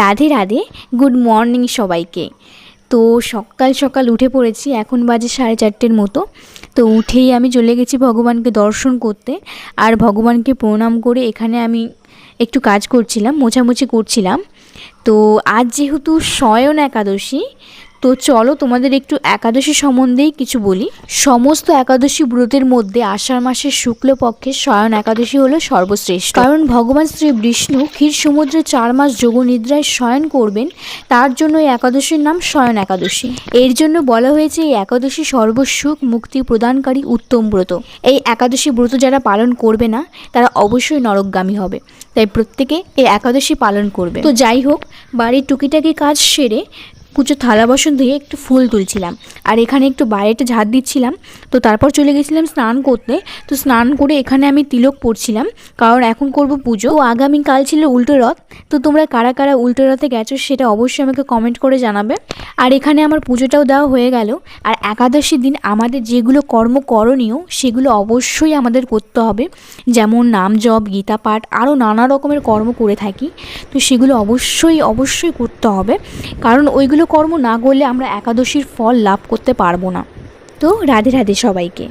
Radhe Radhe good morning সবাইকে। তো সকাল সকাল উঠে পড়েছি, এখন বাজে সাড়ে চারটের মতো। তো উঠেই আমি চলে গেছি ভগবানকে দর্শন করতে, আর ভগবানকে প্রণাম করে এখানে আমি একটু কাজ করছিলাম, মোছামুছি করছিলাম। তো আজ যেহেতু শয়ন একাদশী, তো চলো তোমাদের একটু একাদশী সম্বন্ধেই কিছু বলি। সমস্ত একাদশী ব্রতের মধ্যে আষাঢ় মাসের শুক্লপক্ষে শয়ন একাদশী হলো সর্বশ্রেষ্ঠ। কারণ ভগবান শ্রী বিষ্ণু ক্ষীর সমুদ্রে চার মাস যোগনিদ্রায় শয়ন করবেন, তার জন্য এই একাদশীর নাম শয়ন একাদশী। এর জন্য বলা হয়েছে এই একাদশী সর্বসুখ মুক্তি প্রদানকারী উত্তম ব্রত। এই একাদশী ব্রত যারা পালন করবে না, তারা অবশ্যই নরকগামী হবে। তাই প্রত্যেকে এই একাদশী পালন করবে। তো যাই হোক বাড়ির টুকিটাকি কাজ সেরে কুচো থালা বাসন ধুয়ে একটু ফুল তুলছিলাম। আর এখানে একটু বাইরেটা ঝাড় দিচ্ছিলাম। তো তারপর চলে গেছিলাম স্নান করতে। তো স্নান করে এখানে আমি তিলক পড়ছিলাম কারণ এখন করব পুজো। ও আগামীকাল ছিল উল্টো রথ। তো তোমরা কারা কারা উল্টো রথে গেছো সেটা অবশ্যই আমাকে কমেন্ট করে জানাবে। আর এখানে আমার পুজোটাও দেওয়া হয়ে গেল। আর একাদশী দিন আমাদের যেগুলো কর্ম করণীয়, সেগুলো অবশ্যই আমাদের করতে হবে। যেমন নাম জপ, গীতা পাঠ, আরও নানা রকমের কর্ম করে থাকি। তো সেগুলো অবশ্যই অবশ্যই করতে হবে। কারণ ওইগুলো কর্ম না করলে আমরা একাদশীর ফল লাভ করতে পারব না। তো রাধে রাধে সবাইকে।